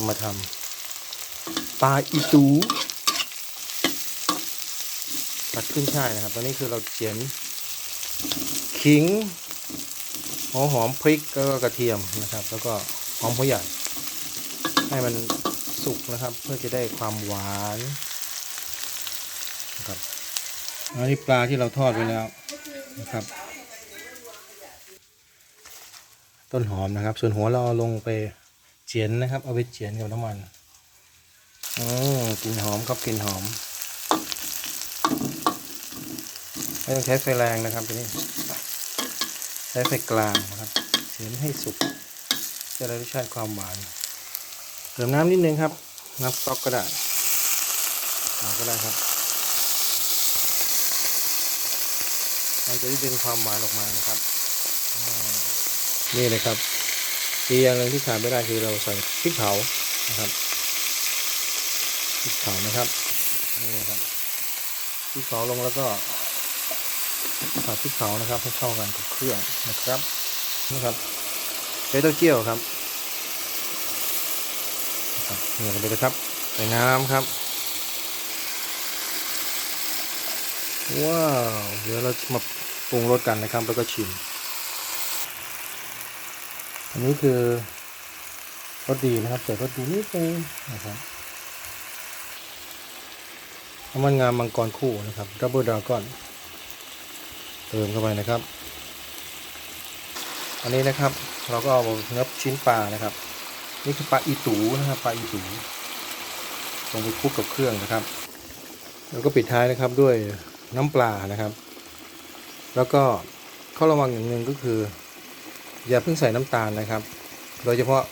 จะมาทำปลาอีตูผัดขึ้นช่ายนะครับตอนนี้คือเราเจียนขิงหัวหอมพริกแล้วก็กระเทียมนะครับ แล้วก็หอมหัวใหญ่ ให้มันสุกนะครับ เพื่อจะได้ความหวานนะครับอันนี้ปลาที่เราทอดไปแล้วนะครับ ต้นหอมนะครับ ส่วนหัวเราเอาลงไป เจียนนะครับ เอาไปเจียนกับน้ำมันอืมกลิ่นหอมครับกลิ่นหอม ไม่ต้องใช้ไฟแรงนะครับตัวนี้ใช้ไฟกลางนะครับเจียนให้สุกจะได้รสชาติความหวานเติมน้ำนิดนึงครับ น้ำสต๊อกก็ได้เอาก็ได้ครับมันจะได้ดึงความหวานออกมานะครับนี่เลยครับ อีกอย่างหนึ่งที่ขาดไม่ได้คือเราใส่พริกเผานะครับพริกเผานะครับนี่นะครับพริกเผาลงแล้วก็ผัดพริกเผานะครับให้เข้ากันกับเครื่องนะครับนะครับใช้เต้าเจี้ยวครับเหนียไปเลยครับใส่น้ำครับว้าว เดี๋ยวเรามาปรุงรสกันนะครับ แล้วก็ชิม อันนี้คือรสดีนะครับใส่รสดีนิดนึงนะครับน้ำมันงามมังกรคู่นะครับดับเบิลดราก้อนเติมเข้าไปนะครับ อันนี้นะครับเราก็เอาเนื้อชิ้นปลานะครับ นี่คือปลาอีตูนะครับปลาอีตูลงไปคลุกกับเครื่องนะครับ แล้วก็ปิดท้ายนะครับด้วยน้ำปลานะครับ แล้วก็ข้อระวังอย่างหนึ่งก็คือ อย่าเพิ่งใส่น้ำตาลนะครับ โดยเฉพาะ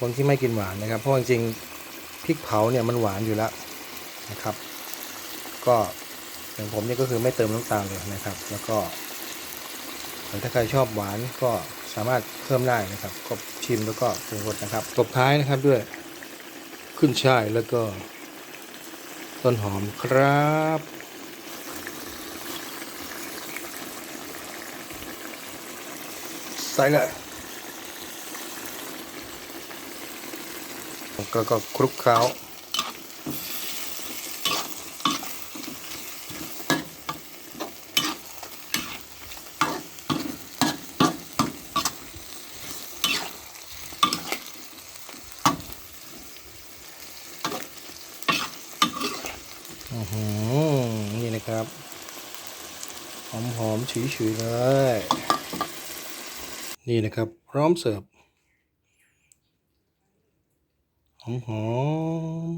คนที่ไม่กินหวานนะครับ เพราะจริงๆพริกเผาเนี่ยมันหวานอยู่แล้วนะครับ ก็อย่างผมเนี่ยก็คือไม่เติมน้ำตาลเลยนะครับ แล้วก็แต่ถ้าใครชอบหวานก็สามารถเพิ่มได้นะครับ ก็ชิมแล้วก็ปรุงรสนะครับตบท้ายนะครับด้วยขึ้นช่ายแล้วก็ต้นหอมครับ ใส่ เลยก็ก็คลุกเคล้าอือนี่นะครับ หอมหอมๆฉุยๆเลย นี่นะครับ พร้อมเสิร์ฟหอมหอม